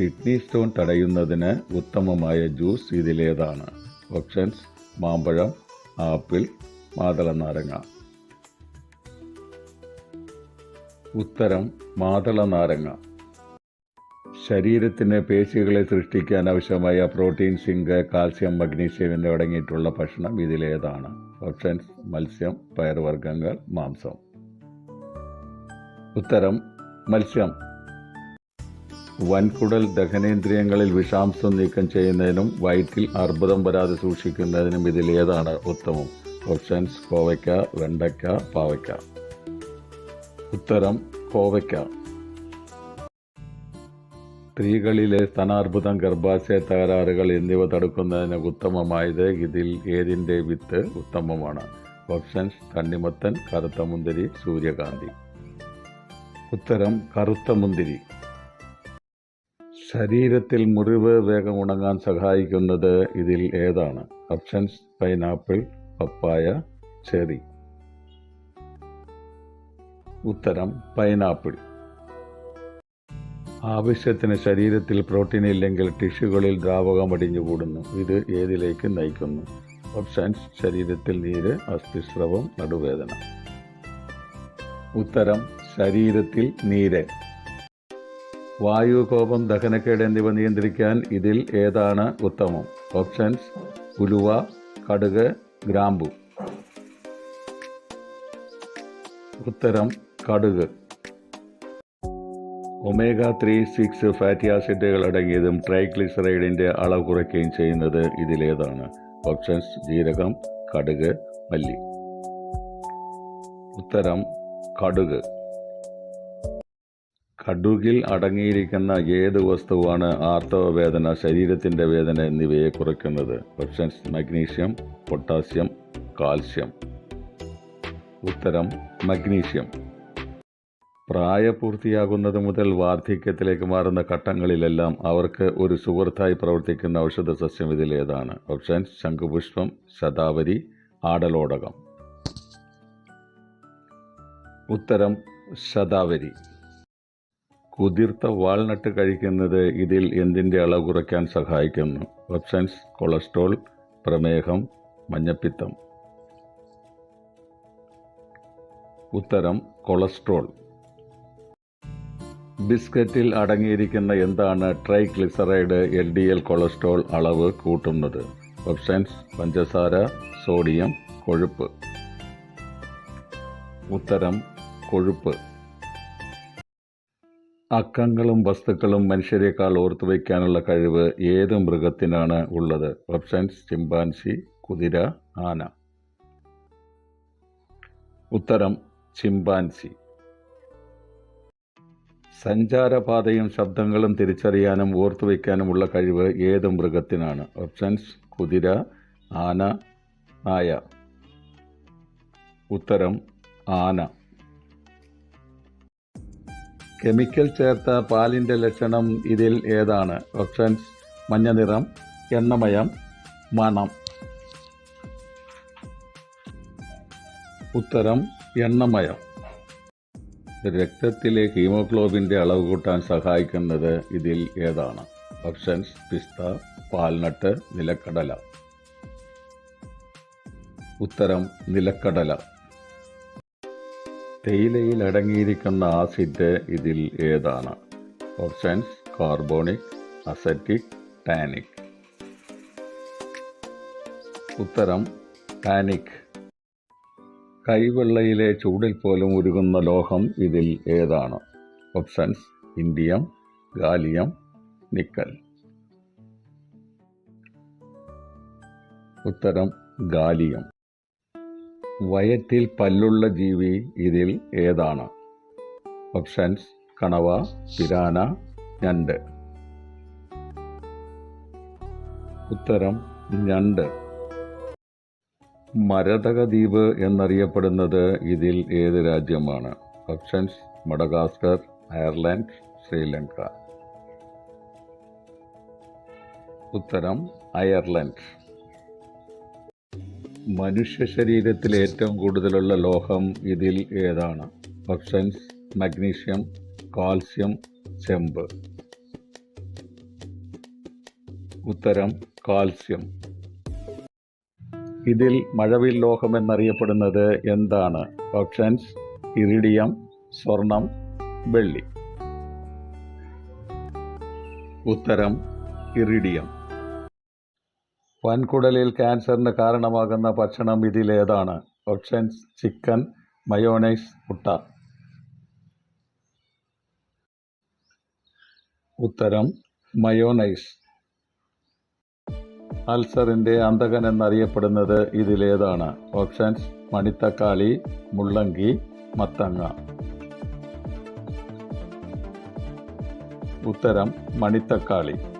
Kidney stone തടയുന്നതിന് ഉത്തമമായ juice ഇതിലേതാണ്. ഓപ്ഷൻസ് മാമ്പഴം ആപ്പിൾ മാതളനാരങ്ങ. ഉത്തരം മാതളനാരങ്ങ. ശരീരത്തിന് പേശികളെ സൃഷ്ടിക്കാൻ ആവശ്യമായ പ്രോട്ടീൻ സിങ്ക് കാൽസ്യം മഗ്നീഷ്യം എന്നിവ അടങ്ങിയിട്ടുള്ള ഭക്ഷണം ഇതിലേതാണ്. ഓപ്ഷൻസ് മത്സ്യം പയറുവർഗങ്ങൾ മാംസം. ഉത്തരം മത്സ്യം. വൻകുടൽ ദഹനേന്ദ്രിയങ്ങളിൽ വിഷാംശം നീക്കം ചെയ്യുന്നതിനും വയറ്റിൽ അർബുദം വരാതെ സൂക്ഷിക്കുന്നതിനും ഇതിലേതാണ് ഉത്തമം? ഓപ്ഷൻസ് കോവയ്ക്ക വെണ്ടയ്ക്ക പാവയ്ക്ക. ഉത്തരം കോവയ്ക്ക. സ്ത്രീകളിലെ സ്ഥാനാർബുദം ഗർഭാശയ തകരാറുകൾ എന്നിവ തടുക്കുന്നതിന് ഉത്തമമായത് ഇതിൽ ഏതിന്റെ വിത്ത് ഉത്തമമാണ്? ഓപ്ഷൻസ് തണ്ണിമത്തൻ കറുത്ത മുന്തിരി സൂര്യകാന്തി. ഉത്തരം കറുത്ത മുന്തിരി. ശരീരത്തിൽ മുറിവ് വേഗം ഉണങ്ങാൻ സഹായിക്കുന്നത് ഇതിൽ ഏതാണ്? ഓപ്ഷൻസ് പൈനാപ്പിൾ പപ്പായ ചെറി ഉത്തരം പൈനാപ്പിൾ ആവശ്യത്തിന് ശരീരത്തിൽ പ്രോട്ടീൻ ഇല്ലെങ്കിൽ ടിഷ്യൂകളിൽ ദ്രാവകം അടിഞ്ഞുകൂടുന്നു. ഇത് ഏതിലേക്ക് നയിക്കുന്നു? ഓപ്ഷൻസ് ശരീരത്തിൽ നീര് അസ്ഥിസ്രവം നടുവേദന. ഉത്തരം ശരീരത്തിൽ നീര്. വായു കോപം ദഹനക്കേട് എന്നിവ നിയന്ത്രിക്കാൻ ഇതിൽ ഏതാണ് ഉത്തമം? ഓപ്ഷൻസ് ഉലുവ കടുക് ഗ്രാമ്പു. ഉത്തരം കടുക്. ഒമേഗ ത്രീ സിക്സ് ഫാറ്റി ആസിഡുകൾ അടങ്ങിയതും ട്രൈഗ്ലിസറൈഡിന്റെ അളവ് കുറയ്ക്കുകയും ചെയ്യുന്നത് ഇതിലേതാണ് ഓപ്ഷൻസ് ജീരകം കടുക് മല്ലി. ഉത്തരം കടുക്. കടുകിൽ അടങ്ങിയിരിക്കുന്ന ഏത് വസ്തുവാണ് ആർത്തവ വേദന ശരീരത്തിന്റെ വേദന എന്നിവയെ കുറയ്ക്കുന്നത്? ഓപ്ഷൻസ് മഗ്നീഷ്യം പൊട്ടാസ്യം കാൽസ്യം ഉത്തരം മഗ്നീഷ്യം പ്രായപൂർത്തിയാകുന്നത് മുതൽ വാർദ്ധക്യത്തിലേക്ക് മാറുന്ന ഘട്ടങ്ങളിലെല്ലാം അവർക്ക് ഒരു സുഹൃത്തായി പ്രവർത്തിക്കുന്ന ഔഷധ സസ്യം ഇതിലേതാണ്. ഓപ്ഷൻസ് ശംഖുപുഷ്പം ശതാവരി ആടലോടകം. ഉത്തരം ശതാവരി. കുതിർത്ത വാൾനട്ട് കഴിക്കുന്നത് ഇതിൽ എന്തിന്റെ അളവ് കുറയ്ക്കാൻ സഹായിക്കുന്നു? ഓപ്ഷൻസ് കൊളസ്ട്രോൾ പ്രമേഹം മഞ്ഞപ്പിത്തം. ഉത്തരം കൊളസ്ട്രോൾ ബിസ്ക്കറ്റിൽ അടങ്ങിയിരിക്കുന്ന എന്താണ് triglyceride L D L cholesterol അളവ് കൂട്ടുന്നത്? ഓപ്ഷൻസ് പഞ്ചസാര സോഡിയം കൊഴുപ്പ്. ഉത്തരം കൊഴുപ്പ്. അക്കങ്ങളും വസ്തുക്കളും മനുഷ്യരെക്കാൾ ഓർത്തു വയ്ക്കാനുള്ള കഴിവ് ഏത് മൃഗത്തിനാണ് ഉള്ളത്? ഓപ്ഷൻസ് ചിമ്പാൻസി കുതിര ആന. ഉത്തരം ചിമ്പാൻസി. സഞ്ചാരപാതയും ശബ്ദങ്ങളും തിരിച്ചറിയാനും ഓർത്തു വയ്ക്കാനുമുള്ള കഴിവ് ഏത് മൃഗത്തിനാണ്? ഓപ്ഷൻസ് കുതിര ആന ആയ ഉത്തരം ആന. കെമിക്കൽ ചേർത്ത പാലിന്റെ ലക്ഷണം ഇതിൽ ഏതാണ്? ഓപ്ഷൻസ് മഞ്ഞ നിറം എണ്ണമയം മണം. ഉത്തരം എണ്ണമയം. രക്തത്തിലെ ഹീമോഗ്ലോബിന്റെ അളവ് കൂട്ടാൻ സഹായിക്കുന്നത് ഇതിൽ ഏതാണ്? ഓപ്ഷൻസ് പിസ്ത പാൽനട്ട് നിലക്കടല. ഉത്തരം നിലക്കടല. തേയിലയിൽ അടങ്ങിയിരിക്കുന്ന ആസിഡ് ഇതിൽ ഏതാണ്? Options carbonic acetic tannic. ഉത്തരം ടാനിക്. കൈവെള്ളയിലെ ചൂടിൽ പോലും ഉരുകുന്ന ലോഹം ഇതിൽ ഏതാണ്? Options indium gallium nickel. ഉത്തരം ഗാലിയം. വയറ്റിൽ പല്ലുള്ള ജീവി ഇതിൽ ഏതാണ്? ഓപ്ഷൻസ് കണവ പിരാന ഞണ്ട്. ഉത്തരം ഞണ്ട്. മരതക ദ്വീപ് എന്നറിയപ്പെടുന്നത് ഇതിൽ ഏത് രാജ്യമാണ്? Options Madagascar Ireland Sri Lanka. ഉത്തരം അയർലൻഡ്. മനുഷ്യ ശരീരത്തിൽ ഏറ്റവും കൂടുതലുള്ള ലോഹം ഇതിൽ ഏതാണ്? ഓപ്ഷൻസ് മഗ്നീഷ്യം കാൽസ്യം ചെമ്പ്. ഉത്തരം കാൽസ്യം. ഇതിൽ മഴവിൽ ലോഹം എന്നറിയപ്പെടുന്നത് എന്താണ്? ഓപ്ഷൻസ് ഇറിഡിയം സ്വർണം വെള്ളി. ഉത്തരം ഇറിഡിയം. വൻകുടലിൽ ക്യാൻസറിന് കാരണമാകുന്ന ഭക്ഷണം ഇതിലേതാണ്. ഓപ്ഷൻസ് ചിക്കൻ മയോണൈസ് മുട്ട. ഉത്തരം മയോണൈസ്. അൾസറിന്റെ അന്തകൻ എന്നറിയപ്പെടുന്നത് ഇതിലേതാണ്. ഓപ്ഷൻസ് മണിത്തക്കാളി മുള്ളങ്കി മത്തങ്ങ. ഉത്തരം മണിത്തക്കാളി.